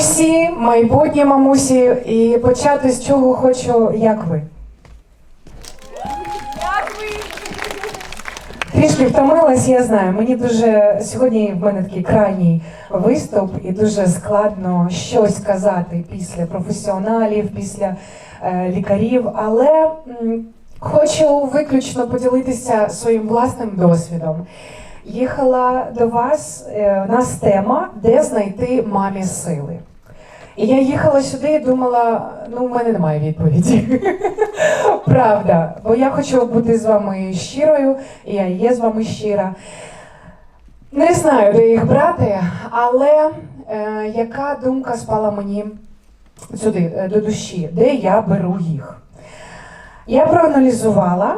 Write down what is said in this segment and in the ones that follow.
мамусі, майбутні мамусі, і почати з чого хочу, як ви. Трішки втомилась, я знаю. Мені дуже сьогодні в мене такий крайній виступ, і дуже складно щось казати після професіоналів, після е, лікарів. Але м, хочу виключно поділитися своїм власним досвідом. Їхала до вас, е, у нас тема, де знайти мамі сили. І я їхала сюди і думала, ну, в мене немає відповіді. Правда. Бо я хочу бути з вами щирою, і я є з вами щира. Не знаю, де їх брати, але е, яка думка спала мені сюди, е, до душі, де я беру їх? Я проаналізувала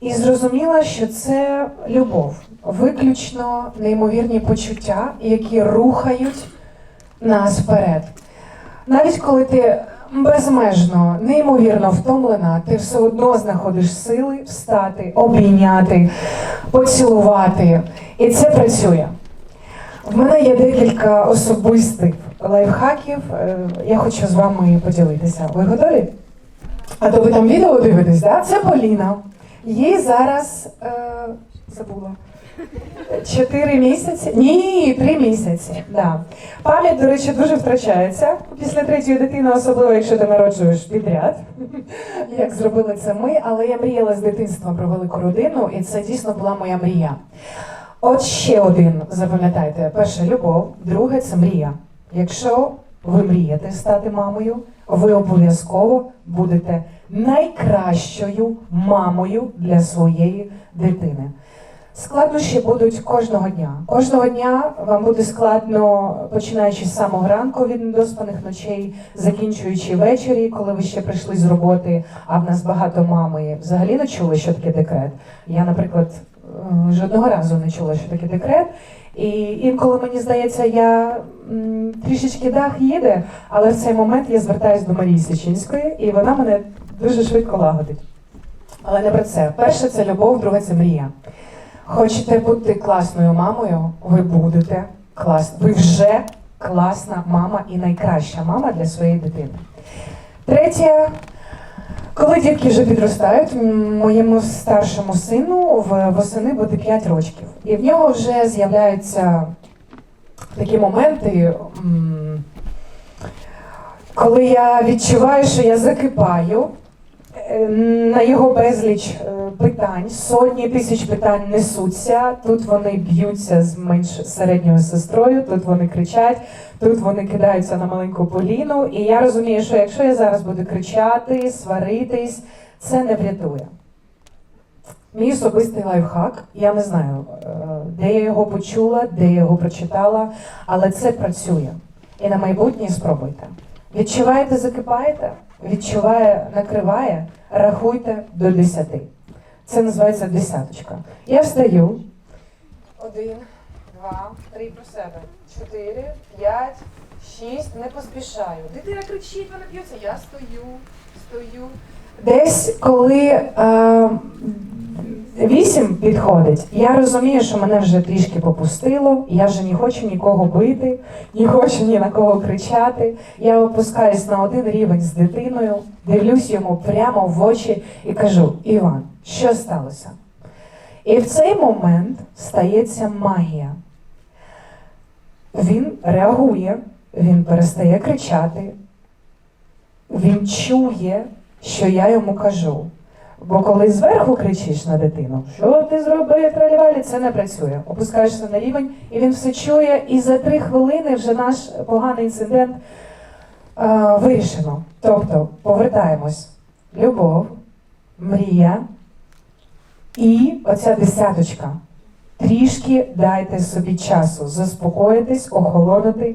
і зрозуміла, що це любов, виключно неймовірні почуття, які рухають нас вперед. Навіть коли ти безмежно, неймовірно втомлена, ти все одно знаходиш сили встати, обійняти, поцілувати. І це працює. В мене є декілька особистих лайфхаків. е, Я хочу з вами поділитися. Ви готові? А то ви там відео дивитесь, да? Це Поліна. Їй зараз е, забула. Чотири місяці? Ні, три місяці. Да. Пам'ять, до речі, дуже втрачається після третьої дитини, особливо якщо ти народжуєш підряд, як зробили це ми. Але я мріяла з дитинства про велику родину, і це дійсно була моя мрія. От ще один, запам'ятайте, перше любов, друге це мрія. Якщо ви мрієте стати мамою, ви обов'язково будете найкращою мамою для своєї дитини. Складнощі будуть кожного дня. Кожного дня вам буде складно, починаючи з самого ранку від недоспаних ночей, закінчуючи ввечері, коли ви ще прийшли з роботи, а в нас багато мами взагалі не чули, що таке декрет. Я, наприклад, е, жодного разу не чула, що таке декрет. І інколи мені здається, я трішечки дах їде, але в цей момент я звертаюся до Марії Січинської, і вона мене дуже швидко лагодить. Але не про це. Перше це любов, друге це мрія. Хочете бути класною мамою, ви будете клас. Ви вже класна мама і найкраща мама для своєї дитини. Третє, коли дітки вже підростають, моєму старшому сину восени буде 5 років. І в нього вже з'являються такі моменти, коли я відчуваю, що я закипаю. Е, На його безліч е, питань, сотні тисяч питань несуться. Тут вони б'ються з менш середньою сестрою, тут вони кричать, тут вони кидаються на маленьку Поліну. І я розумію, що якщо я зараз буду кричати, сваритись, це не врятує. Мій особистий лайфхак, я не знаю, е, де я його почула, де я його прочитала, але це працює. І на майбутнє спробуйте. Відчуваєте, закипаєте? Відчуває, накриває, рахуйте до 10. Це називається десяточка. Я встаю. Один, два, три про себе. Чотири, п'ять, шість. Не поспішаю. Дитина кричить, вона б'ється. Я стою, стою. Десь коли е, вісім підходить, я розумію, що мене вже трішки попустило, я вже не хочу нікого бити, не хочу ні на кого кричати. Я опускаюсь на один рівень з дитиною, дивлюсь йому прямо в очі і кажу: Іван, що сталося? І в цей момент стається магія. Він реагує, він перестає кричати, він чує, що я йому кажу. Бо коли зверху кричиш на дитину, що ти зробив, тралівалі, це не працює. Опускаєшся на рівень, і він все чує, і за три хвилини вже наш поганий інцидент е, вирішено. Тобто повертаємось. Любов, мрія і оця десяточка. Трішки дайте собі часу заспокоїтись, охолонути.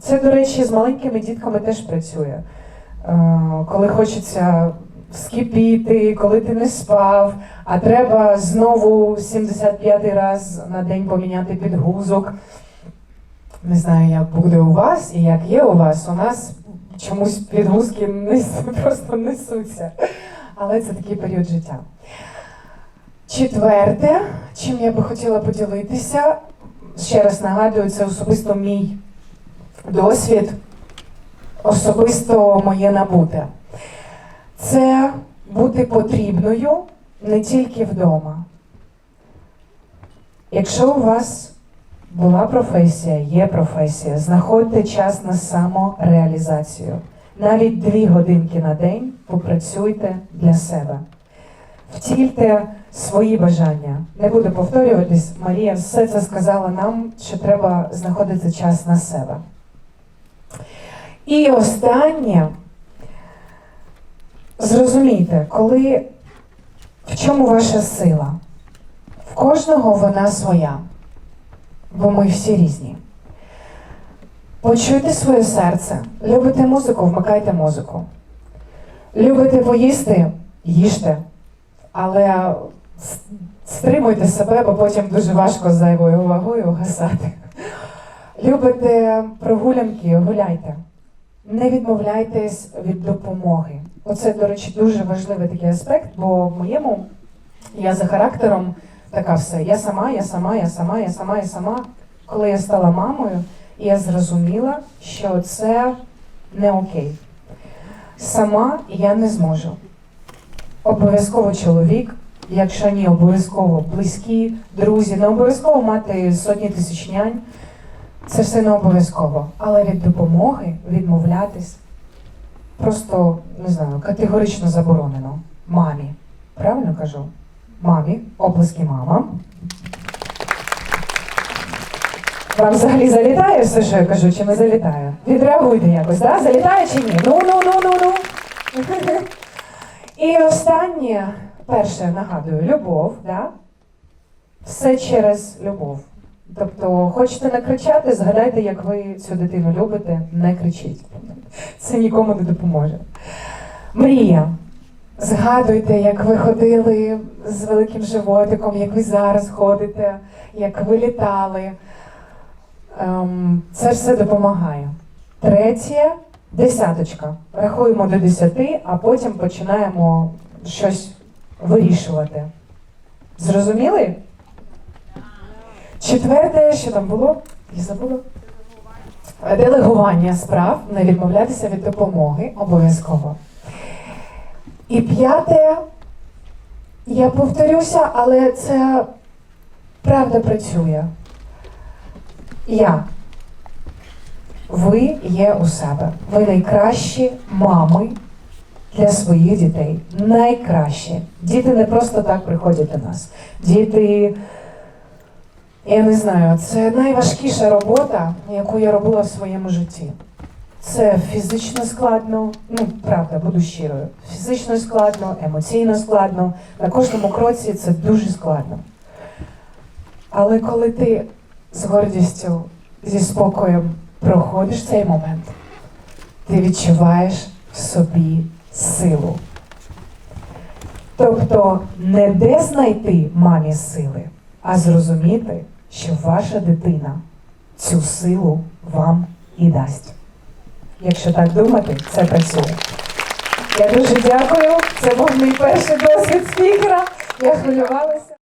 Це, до речі, з маленькими дітками теж працює. Е, Коли хочеться вскипіти, коли ти не спав, а треба знову 75-й раз на день поміняти підгузок. Не знаю, як буде у вас і як є у вас. У нас чомусь підгузки нес- просто несуться. Але це такий період життя. Четверте, чим я би хотіла поділитися, ще раз нагадую, це особисто мій досвід, особисто моє набуте. Це бути потрібною не тільки вдома. Якщо у вас була професія, є професія, знаходьте час на самореалізацію. Навіть дві годинки на день попрацюйте для себе. Втільте свої бажання. Не буду повторюватись, Марія все це сказала нам, що треба знаходити час на себе. І останнє, зрозумійте, коли в чому ваша сила? В кожного вона своя, бо ми всі різні. Почуйте своє серце. Любите музику, вмикайте музику. Любите поїсти, їжте. Але стримуйте себе, бо потім дуже важко з зайвою вагою гасати. Любите прогулянки, гуляйте. Не відмовляйтесь від допомоги. Оце, до речі, дуже важливий такий аспект, бо в моєму я за характером така все. Я сама, я сама, я сама, я сама, я сама. Коли я стала мамою, я зрозуміла, що це не окей. Сама я не зможу. Обов'язково чоловік, якщо ні, обов'язково близькі, друзі, не обов'язково мати сотні тисяч нянь. Це все не обов'язково. Але від допомоги відмовлятись просто не знаю, категорично заборонено. Мамі. Правильно кажу? Мамі, оплески мамам. Вам взагалі залітає все, що я кажу, чи не залітає? Відреагуйте якось, да? Залітає чи ні? Ну, ну, ну, ну, ну. І останнє, перше, нагадую, любов, да? Все через любов. Тобто, хочете накричати, згадайте, як ви цю дитину любите, не кричіть. Це нікому не допоможе. Мрія. Згадуйте, як ви ходили з великим животиком, як ви зараз ходите, як ви літали. Ем, це все допомагає. Третє десяточка. Рахуємо до десяти, а потім починаємо щось вирішувати. Зрозуміли? Четверте, що там було? Я забула. Делегування справ, не відмовлятися від допомоги обов'язково. І п'яте, я повторюся, але це правда працює. Я. Ви є у себе. Ви найкращі мами для своїх дітей. Найкращі. Діти не просто так приходять до нас. Діти, я не знаю, це найважкіша робота, яку я робила в своєму житті. Це фізично складно, ну правда, буду щирою. Фізично складно, емоційно складно. На кожному кроці це дуже складно. Але коли ти з гордістю, зі спокоєм проходиш цей момент, ти відчуваєш в собі силу. Тобто не де знайти мамі сили, а зрозуміти, що ваша дитина цю силу вам і дасть. Якщо так думати, це працює. Я дуже дякую. Це був мій перший досвід спікера. Я хвилювалася.